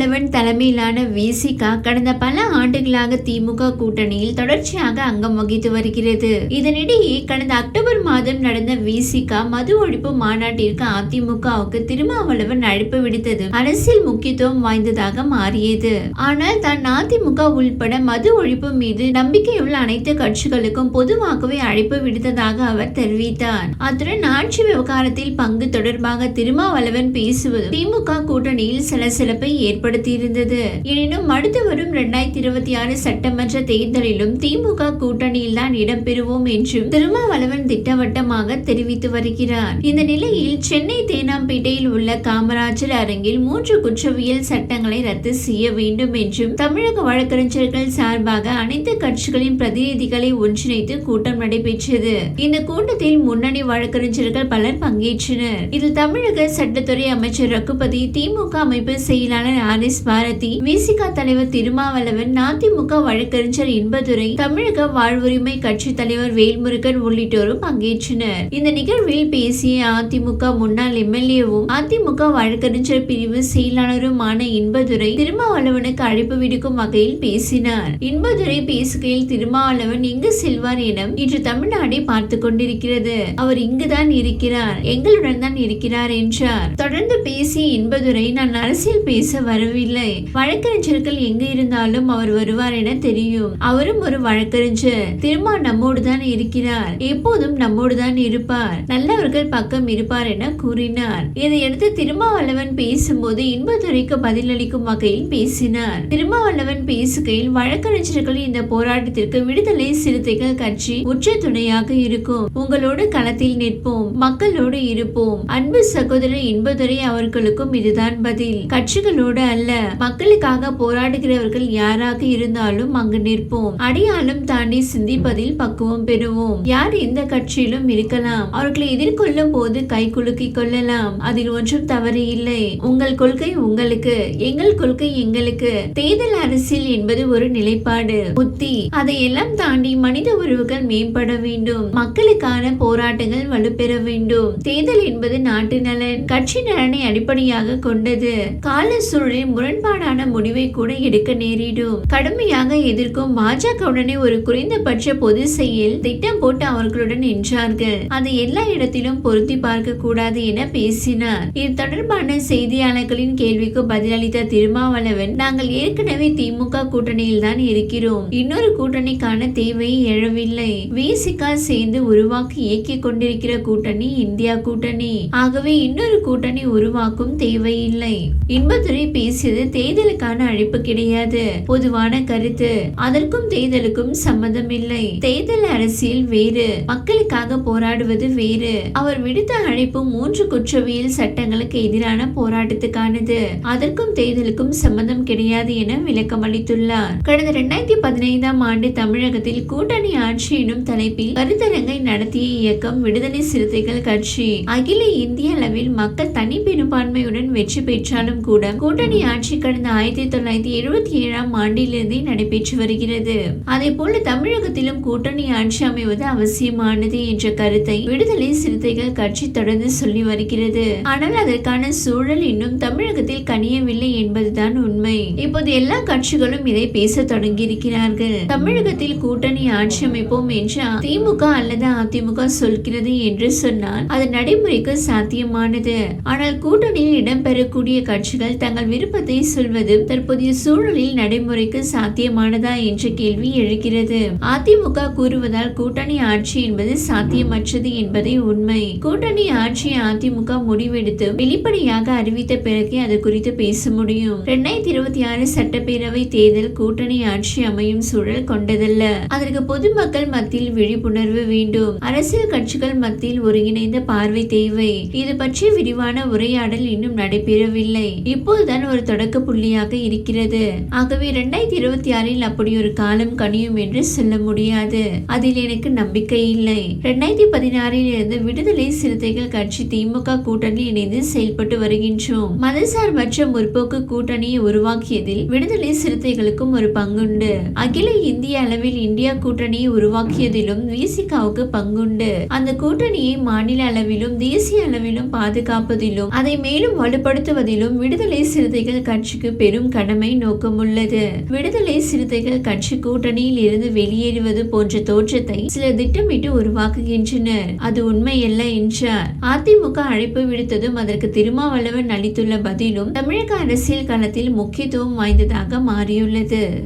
வல்லவன் தலைமையிலான விசிகா கடந்த பல ஆண்டுகளாக திமுக கூட்டணியில் தொடர்ச்சியாக அங்கம் வகித்து வருகிறது. இதனிடையே கடந்த அக்டோபர் மாதம் நடந்த விசிகா மது ஒழிப்பு மாநாட்டிற்கு அதிமுகவுக்கு திருமாவளவன் அழைப்பு விடுத்தது அரசியல் முக்கியத்துவம் வாய்ந்ததாக மாறியது. ஆனால் தான் அதிமுக உள்பட மது ஒழிப்பு மீது நம்பிக்கையுள்ள அனைத்து கட்சிகளுக்கும் பொதுவாகவே அழைப்பு விடுத்ததாக அவர் தெரிவித்தார். அத்துடன் ஆட்சி விவகாரத்தில் பங்கு தொடர்பாக திருமாவளவன் பேசுவது திமுக கூட்டணியில் சில சிலப்பை ஏற்படுத்தும் ஏற்படுத்தியிருந்தது எனினும் அடுத்து வரும் இரண்டாயிரத்தி இருபத்தி ஆறு சட்டமன்ற தேர்தலிலும் திமுக கூட்டணியில் தான் இடம்பெறுவோம் என்றும் திருமாவளவன் திட்டவட்டமாக தெரிவித்து வருகிறார். இந்த நிலையில் சென்னை தேனாம்பேட்டையில் உள்ள காமராஜர் அரங்கில் மூன்று குற்றவியல் சட்டங்களை ரத்து செய்ய வேண்டும் என்றும் தமிழக வழக்கறிஞர்கள் சார்பாக அனைத்து கட்சிகளின் பிரதிநிதிகளை ஒன்றிணைத்து கூட்டம் நடைபெற்றது. இந்த கூட்டத்தில் முன்னணி வழக்கறிஞர்கள் பலர் பங்கேற்றனர். இதில் தமிழக சட்டத்துறை அமைச்சர் ரகுபதி திமுக அமைப்பு செயலாளர் ஆர் எஸ் பாரதி விசிக தலைவர் திருமாவளவன் அதிமுக வழக்கறிஞர் இன்பதுரை தமிழக வாழ்வுரிமை கட்சி தலைவர் வேல்முருகன் உள்ளிட்டோரும் பங்கேற்றனர். இந்த நிகழ்வில் பேசிய அதிமுக முன்னாள் எம்எல்ஏவும் அதிமுக வழக்கறிஞர் பிரிவு செயலாளருமான இன்பதுரை திருமாவளவனுக்கு அழைப்பு விடுக்கும் வகையில் பேசினார். இன்பதுரை பேசுகையில் திருமாவளவன் எங்கு செல்வார் என இன்று தமிழ்நாடை பார்த்து கொண்டிருக்கிறது. அவர் இங்குதான் இருக்கிறார் எங்களுடன் தான் இருக்கிறார் என்றார். தொடர்ந்து பேசிய இன்பதுரை நான் அரசியல் பேச வர வரவில்லை. வழக்கறிஞர்கள் எங்க இருந்தாலும் அவர் வருவார் என தெரியும். அவரும் ஒரு வழக்கறிஞர். திருமா நம்மோடு தான் இருக்கிறார். எப்போதும் நம்மோடு தான் இருப்பார். நல்லவர்கள் பக்கம் இருப்பார் என கூறினார். இதையடுத்து திருமாவளவன் பேசும்போது இன்பதுரைக்கு பதிலளிக்கும் வகையில் பேசினார். திருமாவளவன் பேசுகையில் வழக்கறிஞர்கள் இந்த போராட்டத்திற்கு விடுதலை சிறுத்தைகள் கட்சி உச்ச துணையாக இருக்கும். உங்களோடு களத்தில் நிற்போம். மக்களோடு இருப்போம். அன்பு சகோதரர் இன்பதுரை அவர்களுக்கும் இதுதான் பதில். கட்சிகளோடு அல்ல. மக்களுக்காக போராடுகிறவர்கள் யாராக இருந்தாலும் அங்கு நிற்போம். அடையாளம் தாண்டி சிந்திப்பதில் பக்குவம் பெறுவோம். யார் எந்த கட்சியிலும் இருக்கலாம். அவர்களை எதிர்கொள்ளும் போது கை குலுக்கி கொள்ளலாம். அதில் ஒன்றும் தவறு இல்லை. உங்கள் கொள்கை உங்களுக்கு எங்கள் கொள்கை எங்களுக்கு. தேர்தல் அரசியல் என்பது ஒரு நிலைப்பாடு. புத்தி. அதையெல்லாம் தாண்டி மனித உறவுகள் மேம்பட வேண்டும். மக்களுக்கான போராட்டங்கள் வலுப்பெற வேண்டும். தேர்தல் என்பது நாட்டு நலன். கட்சி நலனை அடிப்படையாக கொண்டது. கால சூழலில் தேர்தலில் முரண்பாடான முடிவை கூட எடுக்க நேரிடும். கடுமையாக எதிர்க்கும் பாஜகவுடனே ஒரு குறைந்தபட்ச பொது செயல் திட்டம் போட்டு அவர்களுடன் நின்றார்கள். அதை எல்லா இடத்திலும் பொருத்தி பார்க்க கூடாது என பேசினார். இது தொடர்பான செய்தியாளர்களின் கேள்விக்கு பதிலளித்த திருமாவளவன் நாங்கள் ஏற்கனவே திமுக கூட்டணியில் தான் இருக்கிறோம். இன்னொரு கூட்டணிக்கான தேவை எழவில்லை. விசிகா சேர்ந்து உருவாக்கி இயக்கிக் கொண்டிருக்கிற கூட்டணி இந்தியா கூட்டணி. ஆகவே இன்னொரு கூட்டணி உருவாக்கும் தேவையில்லை. இன்பதுரை பேச பேசியது தேர்தலுக்கான அழைப்பு கிடையாது. பொதுவான கருத்து. அதற்கும் தேர்தலுக்கும் சம்மதம் இல்லை தேர்தல் அரசியல் வேறு. மக்களுக்காக போராடுவது வேறு. அவர் விடுத்த அழைப்பு மூன்று குற்றவியல் சட்டங்களுக்கு எதிரான போராட்டத்துக்கானது. அதற்கும் தேர்தலுக்கும் சம்மதம் கிடையாது என விளக்கம் அளித்துள்ளார். கடந்த இரண்டாயிரத்தி பதினைந்தாம் ஆண்டு தமிழகத்தில் கூட்டணி ஆட்சி எனும் தலைப்பில் கருத்தரங்கை நடத்திய இயக்கம் விடுதலை சிறுத்தைகள் கட்சி. அகில இந்திய அளவில் மக்கள் தனி பெரும்பான்மையுடன் வெற்றி பெற்றாலும் கூட கூட்டணி ஆட்சி கடந்த ஆயிரத்தி தொள்ளாயிரத்தி எழுபத்தி ஏழாம் ஆண்டிலிருந்தே நடைபெற்று வருகிறது. அதே போல தமிழகத்திலும் கூட்டணி ஆட்சி அமைவது அவசியமானது என்ற கருத்தை விடுதலை சிறுத்தைகள் கட்சி தொடர்ந்து சொல்லி வருகிறது. ஆனால் அதற்கான சூழல் இன்னும் தமிழகத்தில் கனியவில்லை என்பதுதான் உண்மை. இப்போது எல்லா கட்சிகளும் இதை பேச தொடங்கியிருக்கிறார்கள். தமிழகத்தில் கூட்டணி ஆட்சி அமைப்போம் என்று திமுக அல்லது அதிமுக சொல்கிறது என்று சொன்னால் அது நடைமுறைக்கு சாத்தியமானது. ஆனால் கூட்டணியில் இடம்பெறக்கூடிய கட்சிகள் தங்கள் விருப்பத்தை சொல்வது தற்போதைய சூழலில் நடைமுறைக்கு சாத்தியமானதா என்ற கேள்வி எழுகிறது. அதிமுக கூறுவதால் கூட்டணி ஆட்சி என்பது சாத்தியமற்றது என்பதே உண்மை. கூட்டணி ஆட்சியை அதிமுக முடிவெடுத்து வெளிப்படையாக அறிவித்த பிறகே அது குறித்து பேச முடியும். இரண்டாயிரத்தி இருபத்தி ஆறு சட்டப்பேரவை தேர்தல் கூட்டணி ஆட்சி அமையும் சூழல் கொண்டதல்ல. அதற்கு பொதுமக்கள் மத்தியில் விழிப்புணர்வு வேண்டும். அரசியல் கட்சிகள் மத்தியில் ஒருங்கிணைந்த பார்வை தேவை. இது பற்றி விரிவான உரையாடல் இன்னும் நடைபெறவில்லை. இப்போதுதான் ஒரு ஒரு தொடக்க புள்ளியாக இருக்கிறது. ஆகவே இரண்டாயிரத்தி இருபத்தி ஆறில் அப்படி ஒரு காலம் கனியும் என்று சொல்ல முடியாது. அதில் எனக்கு நம்பிக்கை இல்லை. இரண்டாயிரத்தி பதினாறில் இருந்து விடுதலை சிறுத்தைகள் கட்சி திமுக கூட்டணி இணைந்து செயல்பட்டு வருகின்றோம். மதசார்பற்ற முற்போக்கு கூட்டணியை உருவாக்கியதில் விடுதலை சிறுத்தைகளுக்கும் ஒரு பங்குண்டு. அகில இந்திய அளவில் இந்தியா கூட்டணியை உருவாக்கியதிலும் விசிகாவுக்கு பங்குண்டு. அந்த கூட்டணியை மாநில அளவிலும் தேசிய அளவிலும் பாதுகாப்பதிலும் அதை மேலும் வலுப்படுத்துவதிலும் விடுதலை சிறுத்தை சிறுத்தைகள் கட்சிக்கு பெரும் கடமை நோக்கமுள்ளது. விடுதலை சிறுத்தைகள் கட்சி கூட்டணியில் இருந்து வெளியேறுவது போன்ற தோற்றத்தை சில திட்டமிட்டு உருவாக்குகின்றனர். அது உண்மையல்ல என்றார். அதிமுக அழைப்பு விடுத்ததும் அதற்கு திருமாவளவன் அளித்துள்ள பதிலும் தமிழக அரசியல் களத்தில் முக்கியத்துவம் வாய்ந்ததாக மாறியுள்ளது.